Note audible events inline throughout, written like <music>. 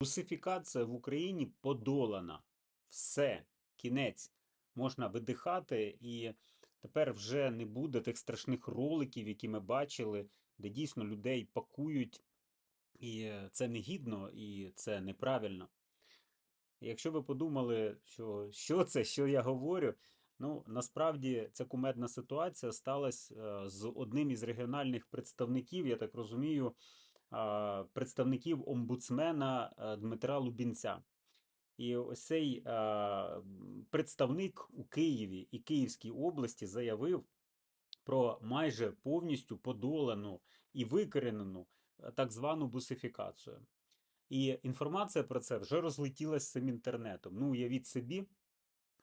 Русифікація в Україні подолана. Все, кінець. Можна видихати, і тепер вже не буде тих страшних роликів, які ми бачили, де дійсно людей пакують, і це негідно, і це неправильно. Якщо ви подумали, що, що це, що я говорю, ну насправді ця кумедна ситуація сталася е, з одним із регіональних представників, я так розумію, представників омбудсмена е, Дмитра Лубінця. І ось цей представник у Києві і Київській області заявив про майже повністю подолану і викоренену е, так звану бусифікацію. І інформація про це вже розлетілася цим інтернетом. Ну, уявіть собі,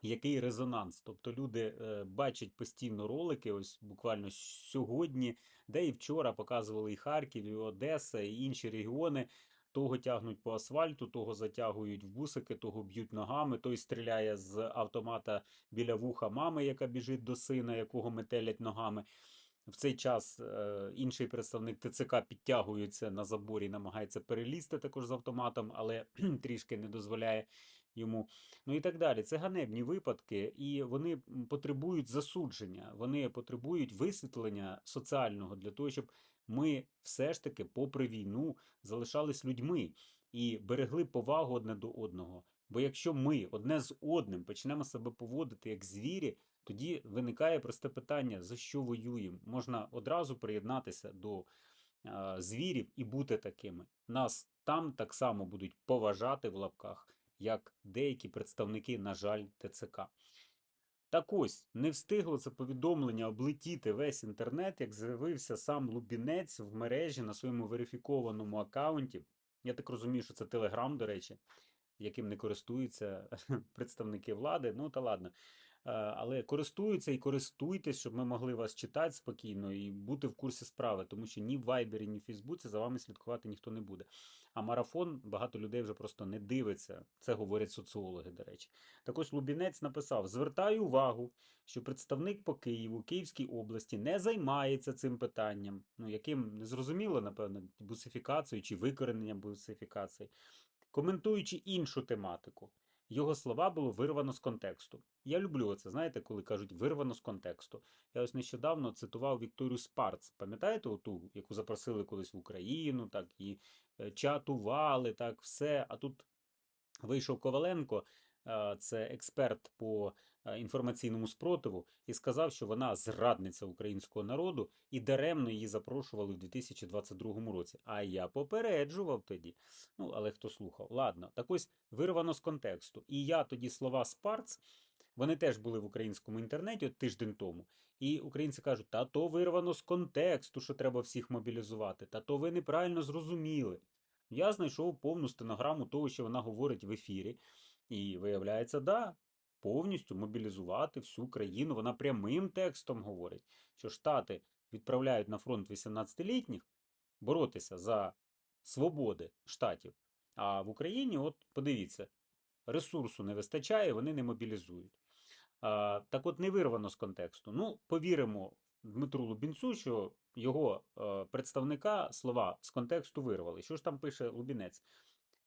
який резонанс. Тобто люди е, бачать постійно ролики, ось буквально сьогодні, де і вчора показували і Харків, і Одеса, і інші регіони. Того тягнуть по асфальту, того затягують в бусики, того б'ють ногами, той стріляє з автомата біля вуха мами, яка біжить до сина, якого метелять ногами. В цей час е, інший представник ТЦК підтягується на заборі, намагається перелізти також з автоматом, але <clears throat> трішки не дозволяє йому. Ну і так далі. Це ганебні випадки, і вони потребують засудження, вони потребують висвітлення соціального для того, щоб ми все ж таки, попри війну, залишались людьми і берегли повагу одне до одного. Бо якщо ми одне з одним почнемо себе поводити як звірі, тоді виникає просте питання: за що воюємо? Можна одразу приєднатися до звірів і бути такими. Нас там так само будуть поважати в лапках, як деякі представники, на жаль, ТЦК. Так ось, не встигло це повідомлення облетіти весь інтернет, як з'явився сам Лубінець в мережі на своєму верифікованому аккаунті. Я так розумію, що це Телеграм, до речі, яким не користуються <laughs> представники влади. Ну та ладно. Е, Але користуються і користуйтесь, щоб ми могли вас читати спокійно і бути в курсі справи, тому що ні в Вайбері, ні в Фейсбуці за вами слідкувати ніхто не буде. А марафон багато людей вже просто не дивиться. Це говорять соціологи, до речі. Так ось Лубінець написав: звертаю увагу, що представник по Києву, Київській області не займається цим питанням, ну яким не зрозуміло, напевно, бусифікацією чи викорененням бусифікації, коментуючи іншу тематику. Його слова було вирвано з контексту. Я люблю це, знаєте, коли кажуть вирвано з контексту. Я ось нещодавно цитував Вікторію Спарц. Пам'ятаєте оту, яку запросили колись в Україну, так і е, чатували, так все. А тут вийшов Коваленко, це експерт по е, інформаційному спротиву, і сказав, що вона зрадниця українського народу, і даремно її запрошували в 2022 році. А я попереджував тоді. Ну, але хто слухав? Ладно, так ось вирвано з контексту. І я тоді слова Спарц, вони теж були в українському інтернеті от тиждень тому. І українці кажуть, та то вирвано з контексту, що треба всіх мобілізувати, та то ви неправильно зрозуміли. Я знайшов повну стенограму того, що вона говорить в ефірі. І виявляється, да, повністю мобілізувати всю країну. Вона прямим текстом говорить, що Штати відправляють на фронт 18-літніх боротися за свободи штатів. А в Україні, от подивіться, ресурсу не вистачає, вони не мобілізують. А, так от не вирвано з контексту. Ну, повіримо Дмитру Лубінцю, що його е, представника слова з контексту вирвали. Що ж там пише Лубінець?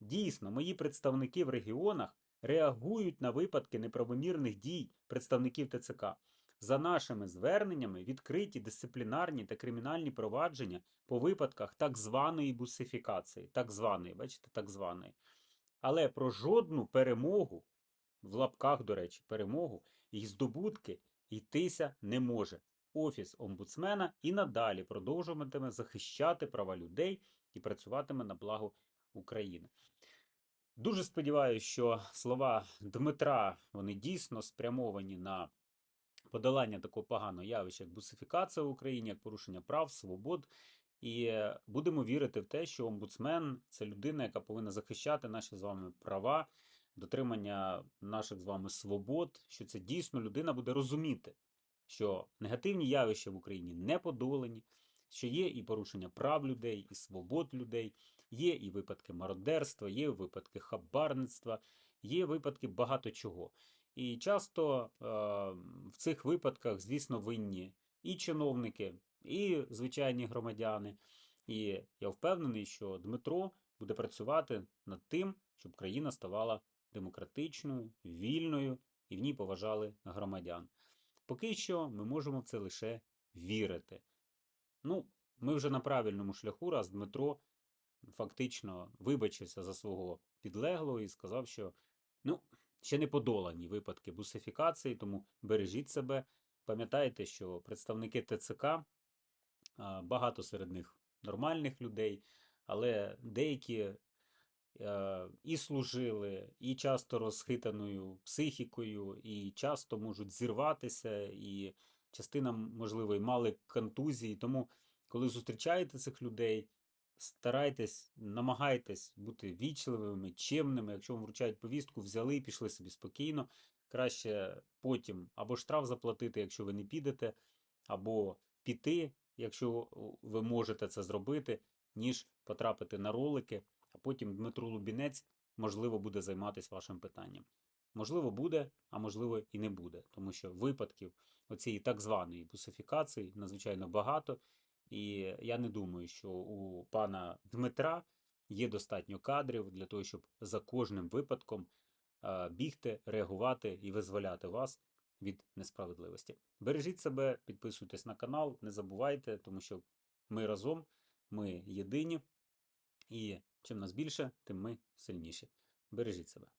Дійсно, мої представники в регіонах реагують на випадки неправомірних дій представників ТЦК. За нашими зверненнями відкриті дисциплінарні та кримінальні провадження по випадках так званої бусифікації, так званої, бачите, так званої. Але про жодну перемогу, в лапках, до речі, перемогу і здобутки йтися не може. Офіс омбудсмена і надалі продовжуватиме захищати права людей і працюватиме на благо України. Дуже сподіваюся, що слова Дмитра вони дійсно спрямовані на подолання такого поганого явища, як бусифікація в Україні, як порушення прав, свобод. І е, будемо вірити в те, що омбудсмен це людина, яка повинна захищати наші з вами права, дотримання наших з вами свобод, що це дійсно людина буде розуміти, що негативні явища в Україні не подолані, що є і порушення прав людей, і свобод людей, є і випадки мародерства, є випадки хабарництва, є випадки багато чого. І часто е, в цих випадках, звісно, винні і чиновники, і звичайні громадяни. І я впевнений, що Дмитро буде працювати над тим, щоб країна ставала демократичною, вільною і в ній поважали громадян. Поки що ми можемо в це лише вірити. Ну, ми вже на правильному шляху, раз Дмитро фактично вибачився за свого підлеглого і сказав, що ну, ще не подолані випадки бусифікації, тому бережіть себе. Пам'ятайте, що представники ТЦК, багато серед них нормальних людей, але деякі і служили, і часто розхитаною психікою, і часто можуть зірватися, і частина, можливо, і мали контузії. Тому, коли зустрічаєте цих людей, старайтесь, намагайтесь бути вічливими, чемними. Якщо вам вручають повістку, взяли і пішли собі спокійно. Краще потім або штраф заплатити, якщо ви не підете, або піти, якщо ви можете це зробити, ніж потрапити на ролики, а потім Дмитро Лубінець, можливо, буде займатися вашим питанням. Можливо, буде, а можливо і не буде, тому що випадків оцієї так званої бусифікації надзвичайно багато. І я не думаю, що у пана Дмитра є достатньо кадрів для того, щоб за кожним випадком бігти, реагувати і визволяти вас від несправедливості. Бережіть себе, підписуйтесь на канал, не забувайте, тому що ми разом, ми єдині, і чим нас більше, тим ми сильніші. Бережіть себе.